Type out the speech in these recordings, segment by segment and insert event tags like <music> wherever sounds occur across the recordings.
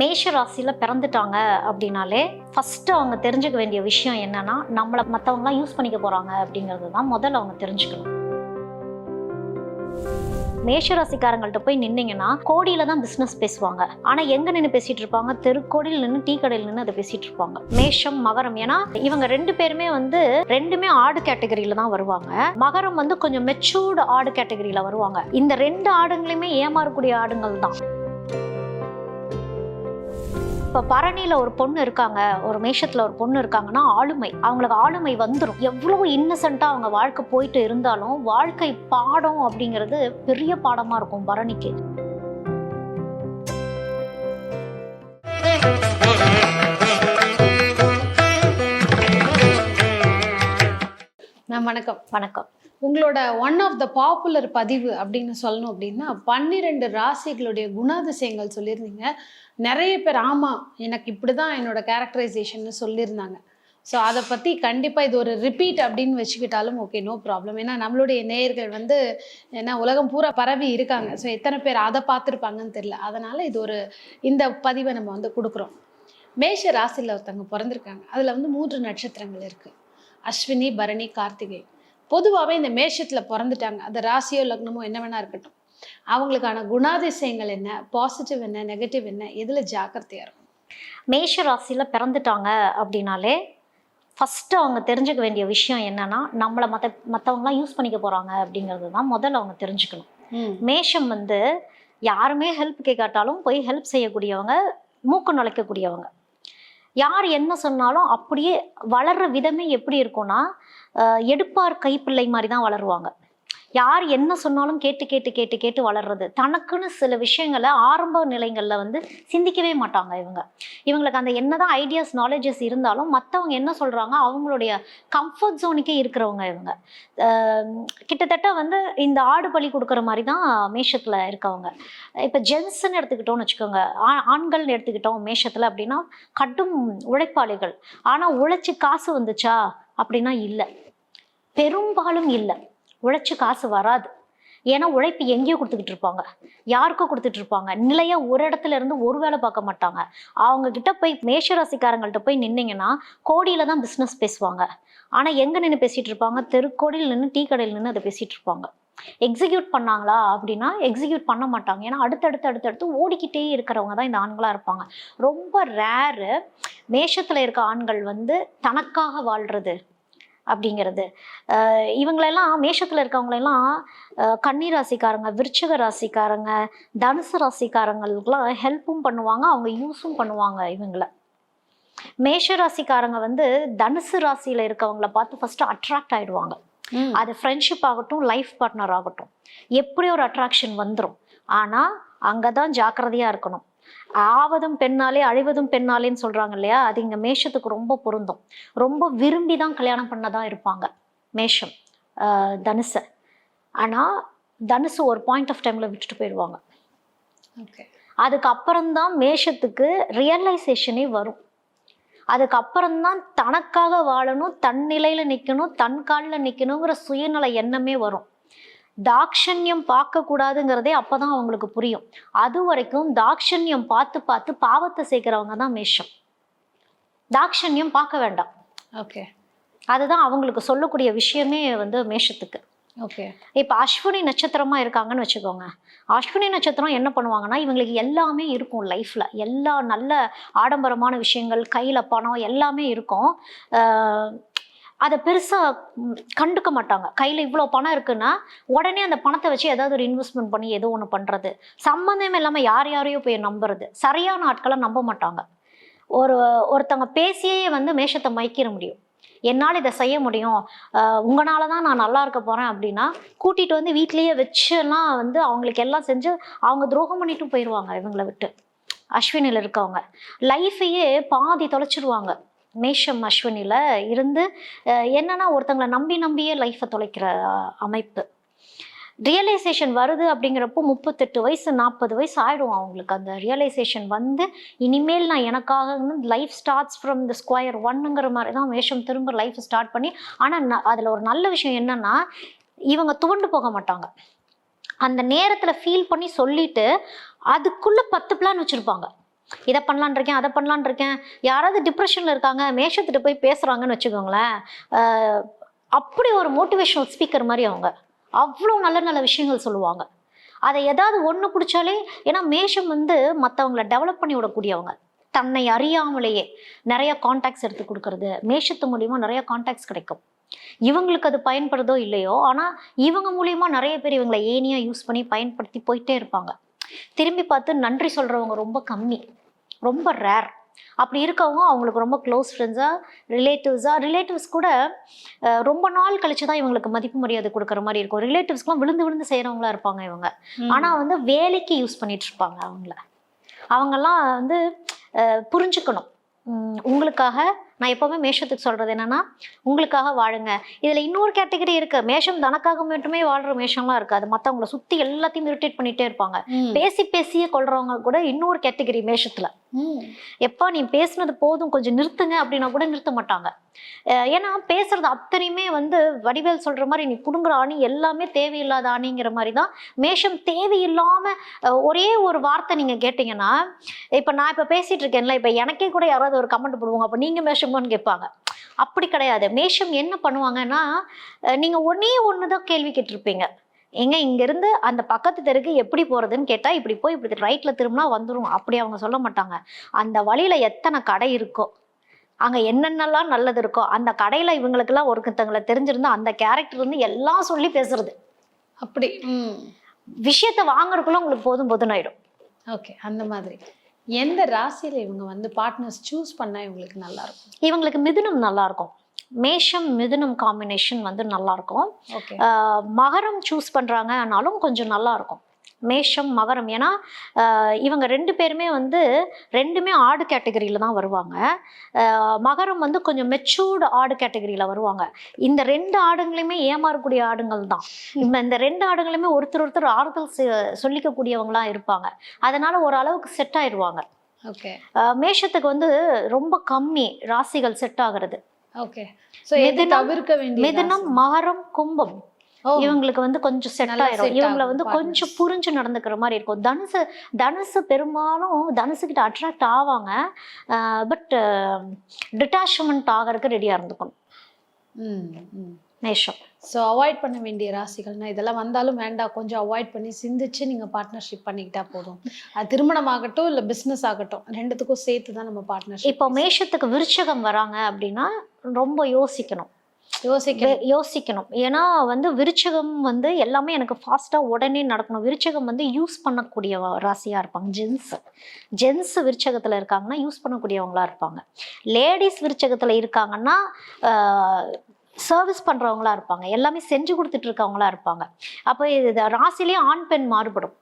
மேஷ ராசியில் பிறந்துட்டாங்க அப்படின்னாலே ஃபஸ்ட்டு அவங்க தெரிஞ்சுக்க வேண்டிய விஷயம் என்னன்னா நம்மளை மற்றவங்களாம் யூஸ் பண்ணிக்க போகிறாங்க அப்படிங்கிறது தான் முதல்ல அவங்க தெரிஞ்சுக்கணும். மேஷராசிக்காரங்கள்ட்ட போய் நின்னீங்கன்னா கோடியில தான் பிசினஸ் பேசுவாங்க. ஆனா எங்க நின்று பேசிட்டு இருப்பாங்க? தெருக்கோடியில் நின்று டீ கடையில் நின்று அதை பேசிட்டு இருப்பாங்க. மேஷம் மகரம் ஏன்னா இவங்க ரெண்டு பேருமே வந்து ரெண்டுமே ஆடு கேட்டகரியில தான் வருவாங்க. மகரம் வந்து கொஞ்சம் மெச்சூர்டு ஆடு கேட்டகரியில வருவாங்க. இந்த ரெண்டு ஆடுங்களையுமே ஏமாறக்கூடிய ஆடுங்கள் தான் இப்போ பரணியில் ஒரு பொண்ணு இருக்காங்க. ஒரு மேஷத்தில் ஒரு பொண்ணு இருக்காங்கன்னா ஆளுமை. அவங்களுக்கு ஆளுமை வந்துடும் எவ்வளோ இன்னசென்ட்டாக அவங்க வாழ்க்கை போயிட்டு இருந்தாலும் வாழ்க்கை பாடம் அப்படிங்கிறது பெரிய பாடமாக இருக்கும் பரணிக்கு. மேம் வணக்கம். வணக்கம். உங்களோட ஒன் ஆஃப் த பாப்புலர் பதிவு அப்படின்னு சொல்லணும் அப்படின்னா பன்னிரெண்டு ராசிகளுடைய குணாதிசயங்கள் சொல்லியிருந்தீங்க. நிறைய பேர் ஆமாம் எனக்கு இப்படி தான் என்னோட கேரக்டரைசேஷன் சொல்லியிருந்தாங்க. ஸோ அதை பற்றி கண்டிப்பாக இது ஒரு ரிப்பீட் அப்படின்னு வச்சுக்கிட்டாலும் ஓகே நோ ப்ராப்ளம் ஏன்னா நம்மளுடைய நேயர்கள் வந்து ஏன்னா உலகம் பூரா பரவி இருக்காங்க. ஸோ எத்தனை பேர் அதை பார்த்துருப்பாங்கன்னு தெரில அதனால் இது ஒரு இந்த பதிவை நம்ம வந்து கொடுக்குறோம். மேஷ ராசியில் ஒருத்தவங்க பிறந்திருக்காங்க. அதில் வந்து மூன்று நட்சத்திரங்கள் இருக்குது அஸ்வினி பரணி கார்த்திகை. பொதுவாகவே இந்த மேஷத்தில் பிறந்துட்டாங்க. அந்த ராசியோ லக்னமோ என்ன வேணா இருக்கட்டும். அவங்களுக்கான குணாதிசயங்கள் என்ன? பாசிட்டிவ் என்ன? நெகட்டிவ் என்ன? எதில் ஜாக்கிரதையாக இருக்கும் மேஷ ராசியில் பிறந்துட்டாங்க அப்படின்னாலே ஃபஸ்ட்டு அவங்க தெரிஞ்சுக்க வேண்டிய விஷயம் என்னன்னா நம்மளை மற்ற மற்றவங்களாம் யூஸ் பண்ணிக்க போகிறாங்க அப்படிங்கிறது தான் முதல்ல அவங்க தெரிஞ்சுக்கணும். மேஷம் வந்து யாருமே ஹெல்ப் கேட்காட்டாலும் போய் ஹெல்ப் செய்யக்கூடியவங்க மூக்கு நுழைக்கக்கூடியவங்க. யார் என்ன சொன்னாலும் அப்படியே வளர்ற விதமே எப்படி இருக்கும்னா எடுப்பார் கைப்பிள்ளை மாதிரி தான் வளருவாங்க. யார் என்ன சொன்னாலும் கேட்டு கேட்டு கேட்டு கேட்டு வளர்றது. தனக்குன்னு சில விஷயங்களை ஆரம்ப நிலைகளில் வந்து சிந்திக்கவே மாட்டாங்க இவங்க. இவங்களுக்கு அந்த என்னதான் ஐடியாஸ் நாலேஜஸ் இருந்தாலும் மற்றவங்க என்ன சொல்கிறாங்க அவங்களுடைய கம்ஃபர்ட் ஜோனுக்கே இருக்கிறவங்க இவங்க. கிட்டத்தட்ட வந்து இந்த ஆடு பலி கொடுக்குற மாதிரி தான் மேஷத்தில் இருக்கவங்க. இப்போ ஜென்ஸ்ன்னு எடுத்துக்கிட்டோம்னு வச்சுக்கோங்க. ஆ- ஆண்கள்னு எடுத்துக்கிட்டோம் மேஷத்தில் அப்படின்னா கடும் உழைப்பாளிகள். ஆனால் உழைச்சி காசு வந்துச்சா? அப்படின்னா இல்லை. பெரும்பாலும் இல்லை. உழைச்சி காசு வராது. ஏன்னா உழைப்பு எங்கேயோ கொடுத்துக்கிட்டு இருப்பாங்க. யாருக்கோ கொடுத்துட்டு இருப்பாங்க. நிலையா ஒரு இடத்துல இருந்து ஒரு வேலை பார்க்க மாட்டாங்க. அவங்க கிட்ட போய் மேஷராசிக்காரங்கள்ட்ட போய் நின்னீங்கன்னா கோடியில தான் பிஸ்னஸ் பேசுவாங்க. ஆனா எங்க நின்று பேசிட்டு இருப்பாங்க? தெருக்கோடியில் நின்று டீ கடையில் நின்று அதை பேசிட்டு இருப்பாங்க. எக்ஸிக்யூட் பண்ணாங்களா அப்படின்னா எக்ஸிக்யூட் பண்ண மாட்டாங்க. ஏன்னா அடுத்தடுத்து அடுத்தடுத்து ஓடிக்கிட்டே இருக்கிறவங்க தான் இந்த ஆண்களா இருப்பாங்க. ரொம்ப ரேரு மேஷத்துல இருக்க ஆண்கள் வந்து தனக்காக வாழ்றது. அப்படிங்கிறது. இவங்களெல்லாம் மேஷத்தில் இருக்கவங்களெல்லாம் கன்னி ராசிக்காரங்க விருச்சிக ராசிக்காரங்க தனுசு ராசிக்காரங்களுக்குலாம் ஹெல்ப்பும் பண்ணுவாங்க அவங்க யூஸும் பண்ணுவாங்க இவங்கள. மேஷ ராசிக்காரங்க வந்து தனுசு ராசியில் இருக்கவங்கள பார்த்து ஃபர்ஸ்ட் அட்ராக்ட் ஆயிடுவாங்க. அது ஃப்ரெண்ட்ஷிப் ஆகட்டும் லைஃப் பார்ட்னர் ஆகட்டும். எப்படி ஒரு அட்ராக்ஷன் வந்துடும் ஆனால் அங்கே தான் ஜாக்கிரதையாக இருக்கணும். ஆவதும் பெண்ணாலே அழிவதும் பெண்ணாலேன்னு சொல்கிறாங்க இல்லையா அது இங்கே மேஷத்துக்கு ரொம்ப பொருந்தும். ரொம்ப விரும்பி தான் கல்யாணம் பண்ணதான் இருப்பாங்க. மேஷம் தனுசை. ஆனால் தனுசு ஒரு பாயிண்ட் ஆஃப் டைமில் விட்டுட்டு போயிடுவாங்க. ஓகே. அதுக்கப்புறம்தான் மேஷத்துக்கு ரியலைசேஷனே வரும். அதுக்கப்புறம்தான் தனக்காக வாழணும் தன் நிலையில நிற்கணும் தன் காலில் நிற்கணுங்கிற சுயநல எண்ணமே வரும். தாக்ஷண்யம் பார்க்கக்கூடாதுங்கிறதே அப்பதான் அவங்களுக்கு புரியும். அது வரைக்கும் தாக்ஷண்யம் பார்த்து பார்த்து பாவத்தை சேர்க்கிறவங்க தான் மேஷம். தாக்ஷண்யம் பார்க்க வேண்டாம். ஓகே. அதுதான் அவங்களுக்கு சொல்லக்கூடிய விஷயமே வந்து மேஷத்துக்கு. ஓகே. இப்போ அஸ்வினி நட்சத்திரமா இருக்காங்கன்னு வச்சுக்கோங்க. அஸ்வினி நட்சத்திரம் என்ன பண்ணுவாங்கன்னா இவங்களுக்கு எல்லாமே இருக்கும் லைஃப்ல எல்லா நல்ல ஆடம்பரமான விஷயங்கள் கையில பணம் எல்லாமே இருக்கும். அதை பெருசாக கண்டுக்க மாட்டாங்க. கையில் இவ்வளோ பணம் இருக்குன்னா உடனே அந்த பணத்தை வச்சு ஏதாவது ஒரு இன்வெஸ்ட்மெண்ட் பண்ணி ஏதோ ஒன்று பண்ணுறது சம்மந்தமே இல்லாமல் யார் யாரையோ போய் நம்புறது. சரியான ஆட்களை நம்ப மாட்டாங்க. ஒரு ஒருத்தவங்க பேசியே வந்து மேஷத்தை மயக்கிட முடியும். என்னால் இதை செய்ய முடியும். உங்களால தான் நான் நல்லா இருக்க போகிறேன் அப்படின்னா கூட்டிகிட்டு வந்து வீட்லேயே வச்சுலாம் வந்து அவங்களுக்கு எல்லாம் செஞ்சு அவங்க துரோகம் பண்ணிட்டும் போயிடுவாங்க இவங்களை விட்டு. அஸ்வினில் இருக்கவங்க. லைஃபையே பாதி தொலைச்சிடுவாங்க மேஷம் அஸ்வினியில் இருந்து என்னன்னா ஒருத்தங்களை நம்பி நம்பியே லைஃப்பை தொலைக்கிற அமைப்பு. ரியலைசேஷன் வருது அப்படிங்கிறப்போ முப்பத்தெட்டு வயசு நாற்பது வயசு ஆயிடும் அவங்களுக்கு. அந்த ரியலைசேஷன் வந்து இனிமேல் நான் எனக்காக life starts from the square ஒன்னுங்கிற மாதிரி தான் மேஷம் திரும்ப லைஃப் ஸ்டார்ட் பண்ணி ஆனால் அதில் ஒரு நல்ல விஷயம் என்னென்னா இவங்க துவண்டு போக மாட்டாங்க. அந்த நேரத்தில் ஃபீல் பண்ணி சொல்லிட்டு அதுக்குள்ளே பத்து பிளான் வச்சுருப்பாங்க. இதை பண்ணலான் இருக்கேன் அதை பண்ணலான் இருக்கேன். யாராவது டிப்ரெஷனில் இருக்காங்க மேஷத்துட்டு போய் பேசுகிறாங்கன்னு வச்சுக்கோங்களேன் அப்படி ஒரு மோட்டிவேஷனல் ஸ்பீக்கர் மாதிரி அவங்க. அவ்வளோ நல்ல நல்ல விஷயங்கள் சொல்லுவாங்க. அதை ஏதாவது ஒன்று பிடிச்சாலே ஏன்னா மேஷம் வந்து மற்றவங்கள டெவலப் பண்ணி விடக்கூடியவங்க. தன்னை அறியாமலேயே நிறைய காண்டாக்ட்ஸ் எடுத்து கொடுக்கறது. மேஷத்து மூலியமா நிறைய காண்டாக்ட்ஸ் கிடைக்கும். இவங்களுக்கு அது பயன்படுதோ இல்லையோ ஆனால் இவங்க மூலியமா நிறைய பேர் இவங்களை ஏனியா யூஸ் பண்ணி பயன்படுத்தி போயிட்டே இருப்பாங்க. திரும்பி பார்த்து நன்றி சொல்றவங்க ரொம்ப கம்மி. ரொம்ப ரேர் அப்படி இருக்கவங்க அவங்களுக்கு ரொம்ப க்ளோஸ் ஃப்ரெண்ட்ஸாக ரிலேட்டிவ்ஸாக ரிலேட்டிவ்ஸ் கூட ரொம்ப நாள் கழிச்சு தான் இவங்களுக்கு மதிப்பு மரியாதை கொடுக்குற மாதிரி இருக்கும். ரிலேட்டிவ்ஸ்க்குலாம் விழுந்து விழுந்து செய்கிறவங்களா இருப்பாங்க இவங்க. ஆனால் வந்து வேலைக்கு யூஸ் பண்ணிட்டு இருப்பாங்க அவங்கள. அவங்கெல்லாம் வந்து புரிஞ்சுக்கணும். உங்களுக்காக நான் எப்போவுமே மேஷத்துக்கு சொல்கிறது என்னன்னா உங்களுக்காக வாழுங்க. இதில் இன்னொரு கேட்டகரி இருக்கு. மேஷம் தனக்காக மட்டுமே வாழ்கிற மேஷம்லாம் இருக்காது. மற்றவங்கள சுற்றி எல்லாத்தையும் இரிட்டேட் பண்ணிகிட்டே இருப்பாங்க. பேசி பேசியே கொள்றவங்க கூட இன்னொரு கேட்டகரி மேஷத்தில். எப்பா நீ பேசுனது போதும். கொஞ்சம் நிறுத்துங்க அப்படின்னா கூட நிறுத்த மாட்டாங்க. ஏன்னா பேசுறது அத்தனையுமே வந்து வடிவேல் சொல்ற மாதிரி நீ புடுங்குற ஆணி எல்லாமே தேவையில்லாத ஆணிங்கிற மாதிரி தான் மேஷம் தேவையில்லாம ஒரே ஒரு வார்த்தை நீங்க கேட்டீங்கன்னா இப்ப நான் இப்ப பேசிட்டு இருக்கேன்ல இப்ப எனக்கே கூட யாராவது ஒரு கமெண்ட் போடுவாங்க. அப்ப நீங்க மேஷமான்னு கேட்பாங்க. அப்படி கிடையாது. மேஷம் என்ன பண்ணுவாங்கன்னா நீங்க ஒன்னே ஒன்று தான் கேள்வி கேட்டிருப்பீங்க. எங்க இங்கிருந்து அந்த பக்கத்து தெருக்கு எப்படி போறதுன்னு கேட்டா இப்படி போய் இப்படி ரைட்ல திரும்பினா வந்துரும். அப்படி அவங்க சொல்ல மாட்டாங்க. அந்த வழியில எத்தனை கடை இருக்கோ அங்க என்னென்னலாம் நல்லது இருக்கோ அந்த கடையில இவங்களுக்கெல்லாம் ஒருத்தங்களை தெரிஞ்சிருந்தா அந்த கேரக்டர் வந்து எல்லாம் சொல்லி பேசுறது. அப்படி. விஷயத்த வாங்குறதுக்குள்ள உங்களுக்கு போதும் போதும் ஆயிடும். ஓகே. அந்த மாதிரி. எந்த ராசியில இவங்க வந்து பார்ட்னர்ஸ் சூஸ் பண்ணா இவங்களுக்கு நல்லா இருக்கும் இவங்களுக்கு மிதுனம் நல்லா இருக்கும் மேஷம் மிதுனம் காம்பினேஷன் வந்து நல்லா இருக்கும் ஓகே ஆஹ் மகரம் சூஸ் பண்றாங்கனாலும் கொஞ்சம் நல்லா இருக்கும் மேஷம் மகரம். ஏன்னா இவங்க ரெண்டு பேருமே வந்து ரெண்டுமே ஆடு கேட்டகரியில தான் வருவாங்க. மகரம் வந்து கொஞ்சம் மெச்சூர்டு ஆடு கேட்டகரியில வருவாங்க. இந்த ரெண்டு ஆடுங்களையுமே ஏமாறக்கூடிய ஆடுங்கள் தான். இந்த இந்த ரெண்டு ஆடுங்களுமே ஒருத்தர் ஒருத்தர் ஆறுதல் செ- சொல்லிக்கக்கூடியவங்களா இருப்பாங்க. அதனால ஓரளவுக்கு செட் ஆயிடுவாங்க ஓகே. மேஷத்துக்கு வந்து ரொம்ப கம்மி ராசிகள் செட் ஆகுறது. ஓகே. எது மிதுனம், தவிர்க்க வேண்டிய மிதுனம் மகரம் கும்பம். இவங்களுக்கு வந்து கொஞ்சம் செட் ஆயிரும். இவங்கள வந்து. கொஞ்சம் புரிஞ்சு நடந்துக்கிற மாதிரி இருக்கும். தனுசு தனுசு பெரும்பாலும் தனுசு கிட்ட அட்ராக்ட் ஆவாங்க பட் டிட்டாச்மெண்ட் ஆகிறதுக்கு ரெடியா இருந்துக்கணும். ம், ம். மேஷம். ஸோ அவாய்ட் பண்ண வேண்டிய ராசிகள்னா இதெல்லாம் வந்தாலும் வேண்டாம். கொஞ்சம் அவாய்ட் பண்ணி சிந்திச்சு நீங்கள் பார்ட்னர்ஷிப் பண்ணிக்கிட்டா போதும். அது திருமணம் ஆகட்டும் இல்லை பிஸ்னஸ் ஆகட்டும் ரெண்டுத்துக்கும் சேர்த்து தான் நம்ம பார்ட்னர்ஷிப் இப்போ மேஷத்துக்கு விருச்சகம் வராங்க அப்படின்னா ரொம்ப யோசிக்கணும். யோசிக்கணும். ஏன்னா வந்து விருச்சகம் வந்து எல்லாமே எனக்கு ஃபாஸ்ட்டாக உடனே நடக்கணும். விருச்சகம் வந்து யூஸ் பண்ணக்கூடிய ராசியாக ராசியா இருப்பாங்க. ஜென்ஸ் ஜென்ஸ் விருச்சகத்தில் இருக்காங்கன்னா யூஸ் பண்ணக்கூடியவங்களா இருப்பாங்க. லேடிஸ் விருச்சகத்தில் இருக்காங்கன்னா சர்வீஸ் பண்ணுறவங்களா இருப்பாங்க. எல்லாமே செஞ்சு கொடுத்துட்டு இருக்கவங்களா இருப்பாங்க. அப்போ இது ராசிலேயே ஆண் பெண் மாறுபடும்.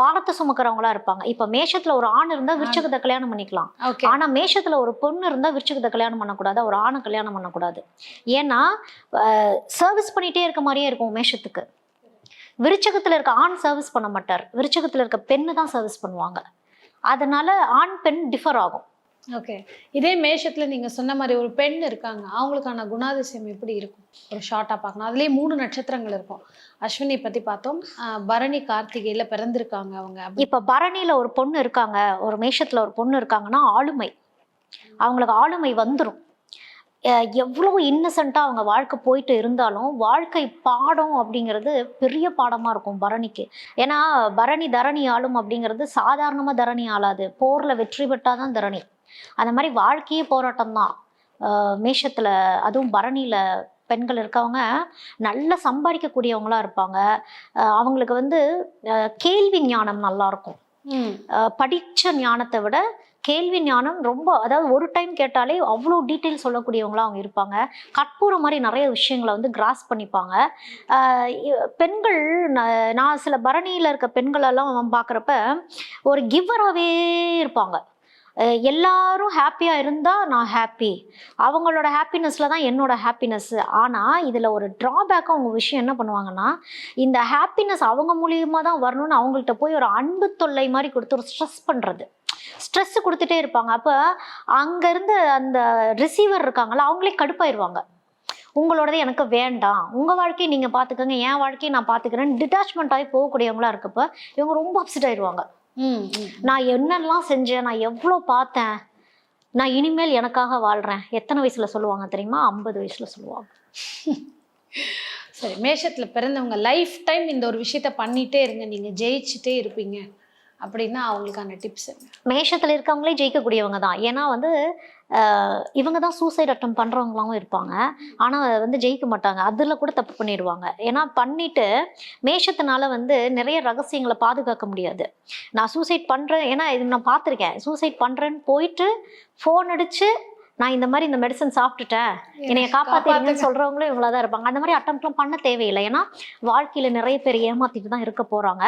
பாரத்தை சுமக்கிறவங்களா இருப்பாங்க. இப்போ மேஷத்துல ஒரு ஆண் இருந்தா விருச்சகத்தை கல்யாணம் பண்ணிக்கலாம். ஆனா மேஷத்துல ஒரு பொண்ணு இருந்தா விருச்சகத்தை கல்யாணம் பண்ணக்கூடாது. ஒரு ஆணை கல்யாணம் பண்ணக்கூடாது. ஏன்னா சர்வீஸ் பண்ணிட்டே இருக்க மாதிரியே இருக்கும் மேஷத்துக்கு. விருச்சகத்துல இருக்க ஆண் சர்வீஸ் பண்ண மாட்டார். விருச்சகத்துல இருக்க பெண்ணு தான் சர்வீஸ் பண்ணுவாங்க. அதனால ஆண் பெண் டிஃபர் ஆகும். ஓகே இதே மேஷத்துல நீங்க சொன்ன மாதிரி ஒரு பெண் இருக்காங்க. அவங்களுக்கான குணாதிசயம் எப்படி இருக்கும்? ஒரு ஷார்ட்டா பார்க்கணும். அதுலயே மூணு நட்சத்திரங்கள் இருக்கும். அஸ்வினி பத்தி பார்த்தோம். பரணி கார்த்திகையில பிறந்திருக்காங்க அவங்க. இப்ப பரணியில ஒரு பொண்ணு இருக்காங்க. ஒரு மேஷத்துல ஒரு பொண்ணு இருக்காங்கன்னா ஆளுமை. அவங்களுக்கு ஆளுமை வந்துடும் எவ்வளோ இன்னசென்ட்டாக அவங்க வாழ்க்கை போயிட்டு இருந்தாலும் வாழ்க்கை பாடம் அப்படிங்கிறது பெரிய பாடமாக இருக்கும் பரணிக்கு. ஏன்னா பரணி தரணி ஆளும் அப்படிங்கிறது சாதாரணமாக தரணி ஆளாது. போரில் வெற்றி பெற்றாதான் தரணி. அந்த மாதிரி வாழ்க்கையே போராட்டம் தான் மேஷத்தில் அதுவும் பரணியில் பெண்கள் இருக்கவங்க நல்லா சம்பாதிக்கக்கூடியவங்களா இருப்பாங்க. அவங்களுக்கு வந்து கேள்வி ஞானம் நல்லா இருக்கும் ம். அஹ் படிச்ச ஞானத்தை விட கேள்வி ஞானம் ரொம்ப அதாவது ஒரு டைம் கேட்டாலே அவ்வளோ டீட்டெயில் சொல்லக்கூடியவங்களா அவங்க இருப்பாங்க. கற்பூரம் மாதிரி நிறைய விஷயங்களை வந்து கிராஸ் பண்ணிப்பாங்க. பெண்கள் நான் சில பரணியில் இருக்க பெண்களெல்லாம் பார்க்குறப்ப ஒரு கிவ்வராகவே இருப்பாங்க. எல்லாரும் ஹாப்பியாக இருந்தால் நான் ஹாப்பி அவங்களோட ஹாப்பினஸில் தான் என்னோட ஹாப்பினஸ் ஆனால் இதில் ஒரு ட்ராபேக்காக அவங்க விஷயம் என்ன பண்ணுவாங்கன்னா இந்த ஹாப்பினஸ் அவங்க மூலியமாக தான் வரணும்னு அவங்கள்ட்ட போய் ஒரு அன்பு தொல்லை மாதிரி கொடுத்து ஒரு ஸ்ட்ரெஸ் பண்ணுறது ஸ்ட்ரெஸ் கொடுத்துட்டே இருப்பாங்க. அப்போ அங்கேருந்து அந்த ரிசீவர் இருக்காங்களா அவங்களே கடுப்பாயிருவாங்க. உங்களோடது எனக்கு வேண்டாம். உங்கள் வாழ்க்கையை நீங்கள் பார்த்துக்கோங்க என் வாழ்க்கையை நான் பார்த்துக்கிறேன் டிட்டாச்மெண்ட் ஆகி போகக்கூடியவங்களா இருக்கப்போ இவங்க ரொம்ப அப்செட் ஆயிடுவாங்க நான் என்னெல்லாம் செஞ்சேன் நான் எவ்வளோ பார்த்தேன் நான் இனிமேல் எனக்காக வாழ்கிறேன் எத்தனை வயசில் சொல்லுவாங்க தெரியுமா? ஐம்பது வயசில் சொல்லுவாங்க. <laughs> சரி மேஷத்துல பிறந்தவங்க லைஃப் டைம் இந்த ஒரு விஷயத்த பண்ணிட்டே இருங்க. நீங்க ஜெயிச்சுட்டே இருப்பீங்க. அப்படின்னா அவங்களுக்கான டிப்ஸ் மேஷத்தில் இருக்கவங்களே ஜெயிக்கக்கூடியவங்க தான். ஏன்னா வந்து இவங்க தான் சூசைட் அட்டம் பண்ணுறவங்களாவும் இருப்பாங்க. ஆனால் வந்து ஜெயிக்க மாட்டாங்க. அதில் கூட தப்பு பண்ணிடுவாங்க. ஏன்னா பண்ணிட்டு மேஷத்தினால வந்து நிறைய ரகசியங்களை பாதுகாக்க முடியாது. நான் சூசைட் பண்ணுறேன் ஏன்னா இது நான் பார்த்துருக்கேன். சூசைட் பண்ணுறேன்னு போயிட்டு ஃபோன் அடித்து நான் இந்த மாதிரி இந்த மெடிசன் சாப்பிட்டுட்டேன். என்னைய காப்பாத்திருங்கன்னு சொல்றவங்களும் இவங்களா தான் இருப்பாங்க. அந்த மாதிரி அட்டம்ப்ட்லாம் பண்ண தேவையில்லை. ஏன்னா வாழ்க்கையில நிறைய பேர் ஏமாத்திட்டு தான் இருக்க போறாங்க.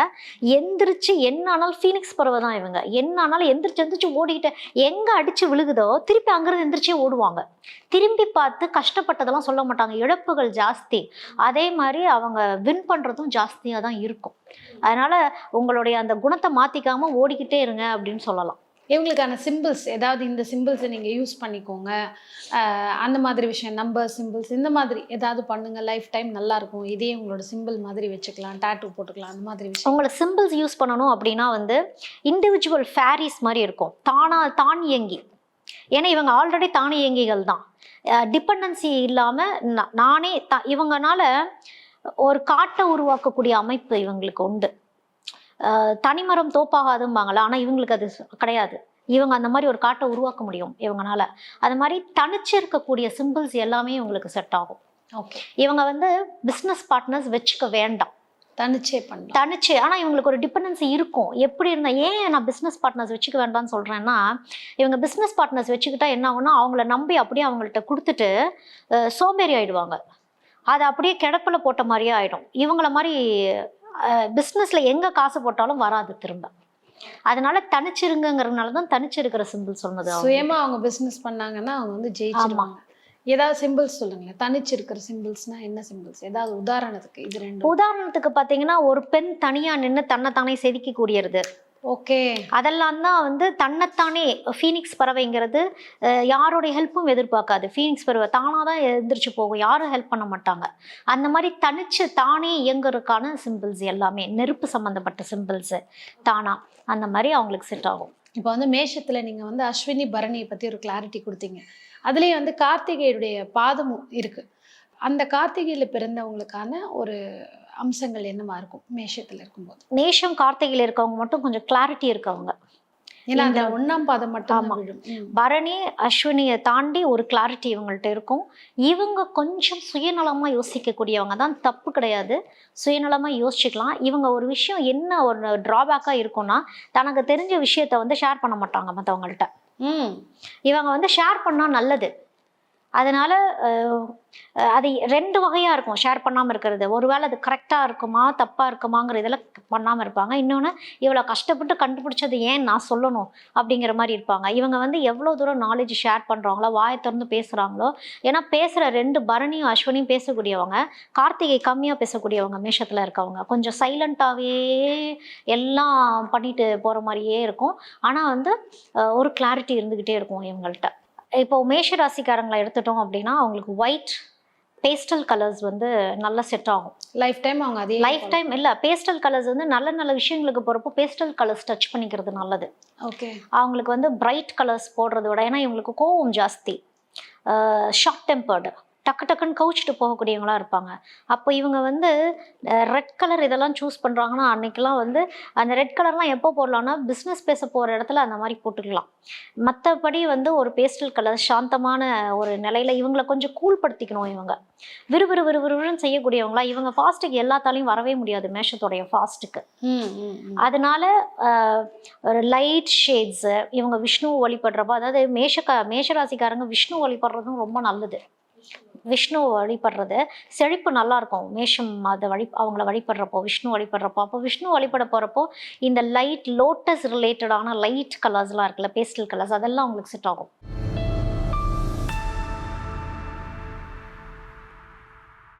எந்திரிச்சு என்ன ஆனாலும் ஃபீனிக்ஸ் பறவை தான் இவங்க. என்ன ஆனாலும் எந்திரிச்சு எந்திரிச்சு ஓடிக்கிட்டு எங்க அடிச்சு விழுகுதோ திருப்பி அங்கிருந்து எந்திரிச்சே ஓடுவாங்க. திரும்பி பார்த்து கஷ்டப்பட்டதெல்லாம் சொல்ல மாட்டாங்க. இழப்புகள் ஜாஸ்தி. அதே மாதிரி அவங்க வின் பண்றதும் ஜாஸ்தியா தான் இருக்கும். அதனால உங்களுடைய அந்த குணத்தை மாத்திக்காம ஓடிக்கிட்டே இருங்க அப்படின்னு சொல்லலாம். இவங்களுக்கான சிம்பிள்ஸ் ஏதாவது இந்த சிம்பிள்ஸை நீங்கள் யூஸ் பண்ணிக்கோங்க. அந்த மாதிரி விஷயம் நம்பர் சிம்பிள்ஸ் இந்த மாதிரி ஏதாவது பண்ணுங்க. லைஃப் டைம் நல்லா இருக்கும் இதே உங்களோட சிம்பிள் மாதிரி வச்சுக்கலாம். டாட்டூ போட்டுக்கலாம். அந்த மாதிரி விஷயம். உங்களை சிம்பிள்ஸ் யூஸ் பண்ணணும் அப்படின்னா வந்து இண்டிவிஜுவல் ஃபேரிஸ் மாதிரி இருக்கும். தானா தான் இயங்கி. ஏன்னா இவங்க ஆல்ரெடி தானியங்கிகள் தான். டிபெண்டன்சி இல்லாமல் நானே த இவங்கனால ஒரு காட்டை உருவாக்கக்கூடிய அமைப்பு இவங்களுக்கு உண்டு. தனிமரம் தோப்பாகாதும்பாங்களா ஆனால் இவங்களுக்கு அது கிடையாது. இவங்க அந்த மாதிரி ஒரு காட்டை உருவாக்க முடியும் இவங்கனால. அது மாதிரி தனிச்சு இருக்கக்கூடிய சிம்பிள்ஸ் எல்லாமே இவங்களுக்கு செட் ஆகும். ஓகே. இவங்க வந்து பிஸ்னஸ் பார்ட்னர்ஸ் வச்சுக்க வேண்டாம். தனிச்சே பண்ணலாம். தனிச்சு ஆனால் இவங்களுக்கு ஒரு டிபெண்டன்சி இருக்கும். எப்படி இருந்தால் ஏன் நான் பிஸ்னஸ் பார்ட்னர்ஸ் வச்சுக்க வேண்டாம்னு சொல்கிறேன்னா இவங்க பிஸ்னஸ் பார்ட்னர்ஸ் வச்சுக்கிட்டா என்ன ஆகும்னா அவங்கள நம்பி அப்படியே அவங்கள்ட்ட கொடுத்துட்டு சோம்பேறி ஆயிடுவாங்க. அது அப்படியே கிடப்பில் போட்ட மாதிரியே ஆயிடும். இவங்கள மாதிரி பிஸ்னஸில் எங்கே காசு போட்டாலும் வராது திரும்ப. அதனால தனிச்சிருங்கிறதுனால தான் தனிச்சு இருக்கிற சிம்பிள் சொன்னது அவங்க. சுயமா அவங்க பிசினஸ் பண்ணாங்கன்னா அவங்க வந்து ஜெயிச்சிருவாங்க. ஏதாவது சிம்பிள்ஸ் சொல்லுங்களேன். தனிச்சு இருக்கிற சிம்பிள்ஸ்னா என்ன சிம்பிள்ஸ் ஏதாவது உதாரணத்துக்கு இது ரெண்டும். உதாரணத்துக்கு பார்த்தீங்கன்னா ஒரு பெண் தனியாக நின்று தன்னைத்தானே செதுக்கிக்கூடியது ஓகே. அதெல்லாம் தான் வந்து தன்னைத்தானே ஃபீனிக்ஸ் பறவைங்கிறது யாரோடைய ஹெல்ப்பும் எதிர்பார்க்காது. ஃபீனிக்ஸ் பறவை தானாக தான் எழுந்திரிச்சு போகும். யாரும் ஹெல்ப் பண்ண மாட்டாங்க. அந்த மாதிரி தனிச்சு தானே இயங்குறதுக்கான சிம்பிள்ஸ் எல்லாமே நெருப்பு சம்மந்தப்பட்ட சிம்பிள்ஸு தானா அந்த மாதிரி அவங்களுக்கு செட் ஆகும். இப்போ வந்து மேஷத்துல நீங்க வந்து அஸ்வினி பரணியை பத்தி ஒரு கிளாரிட்டி கொடுத்தீங்க. அதுலயே வந்து கார்த்திகேயுடைய பாதமும் இருக்கு. அந்த கார்த்திகையில பிறந்தவங்களுக்கான ஒரு அம்சங்கள் என்னவா இருக்கும்? மேஷத்துல இருக்கும்போது. நேஷம் கார்த்திகையில் இருக்கவங்க மட்டும் கொஞ்சம் கிளாரிட்டி இருக்கவங்க. ஏன்னா அந்த ஒண்ணாம் பாதம் மட்டும். பரணி அஸ்வினியை தாண்டி ஒரு கிளாரிட்டி இவங்கள்ட்ட இருக்கும். இவங்க கொஞ்சம் சுயநலமாக யோசிக்கக்கூடியவங்க தான். தப்பு கிடையாது. சுயநலமாக யோசிச்சுக்கலாம். இவங்க ஒரு விஷயம் என்ன ஒரு ட்ராபேக்காக இருக்கும்னா தனக்கு தெரிஞ்ச விஷயத்த வந்து ஷேர் பண்ண மாட்டாங்க மற்றவங்கள்ட்ட ம். இவங்க வந்து ஷேர் பண்ணால் நல்லது. அதனால அது ரெண்டு வகையாக இருக்கும். ஷேர் பண்ணாமல் இருக்கிறது. ஒருவேளை அது கரெக்டாக இருக்குமா தப்பாக இருக்குமாங்கிற இதெல்லாம் பண்ணாமல் இருப்பாங்க. இன்னொன்று இவ்வளோ கஷ்டப்பட்டு கண்டுபிடிச்சது ஏன் நான் சொல்லணும் அப்படிங்கிற மாதிரி இருப்பாங்க. இவங்க வந்து எவ்வளோ தூரம் நாலேஜ் ஷேர் பண்ணுறாங்களோ வாயை திறந்து பேசுகிறாங்களோ ஏன்னா பேசுகிற ரெண்டு பரணியும் அஸ்வினியும் பேசக்கூடியவங்க கார்த்திகை கம்மியாக பேசக்கூடியவங்க மேஷத்தில் இருக்கவங்க. கொஞ்சம் சைலண்ட்டாகவே எல்லாம் பண்ணிட்டு போகிற மாதிரியே இருக்கும். ஆனால் வந்து ஒரு கிளாரிட்டி இருந்துக்கிட்டே இருக்கும் இவங்கள்ட்ட. இப்போ மேஷ ராசிக்காரங்களை எடுத்துட்டோம் அப்படின்னா அவங்களுக்கு ஒயிட் பேஸ்டல் கலர்ஸ் வந்து நல்லா செட் ஆகும். லைஃப் டைம் அவங்க அதே லைஃப் டைம் இல்லை பேஸ்டல் கலர்ஸ் வந்து நல்ல நல்ல விஷயங்களுக்கு போகிறப்போ பேஸ்டல் கலர்ஸ் டச் பண்ணிக்கிறது நல்லது. ஓகே அவங்களுக்கு வந்து பிரைட் கலர்ஸ் போடுறத விட ஏன்னா இவங்களுக்கு கோவம் ஜாஸ்தி. ஷார்ட் டெம்பர்டு டக்கு டக்குன்னு கவுச்சிட்டு போகக்கூடியவங்களா இருப்பாங்க. அப்போ இவங்க வந்து ரெட் கலர் இதெல்லாம் சூஸ் பண்ணுறாங்கன்னா அன்னைக்கெல்லாம் வந்து அந்த ரெட் கலர்லாம் எப்போ போடலாம்னா பிஸ்னஸ் பேச போகிற இடத்துல அந்த மாதிரி போட்டுக்கலாம். மற்றபடி வந்து ஒரு பேஸ்டல் கலர் சாந்தமான ஒரு நிலையில் இவங்களை கொஞ்சம் கூல்படுத்திக்கணும் இவங்க. விறுவிறு விறுவிறுன்னு செய்யக்கூடியவங்களா இவங்க ஃபாஸ்ட்டுக்கு எல்லாத்தாலையும் வரவே முடியாது மேஷத்தோடைய ஃபாஸ்ட்டுக்கு. அதனால ஒரு லைட் ஷேட்ஸு இவங்க விஷ்ணு வழிபடுறப்போ அதாவது மேஷக்க மேஷராசிக்காரங்க விஷ்ணு வழிபடுறதும் ரொம்ப நல்லது. விஷ்ணு வழிபடுறது. செழிப்பு நல்லாயிருக்கும் மேஷம் அதை வழி அவங்கள வழிபடுறப்போ விஷ்ணு வழிபடுறப்போ. அப்போ விஷ்ணு வழிபட போகிறப்போ இந்த லைட் லோட்டஸ் ரிலேட்டடான லைட் கலர்ஸ்லாம் இருக்குல்ல பேஸ்டல் கலர்ஸ் அதெல்லாம் அவங்களுக்கு செட் ஆகும்.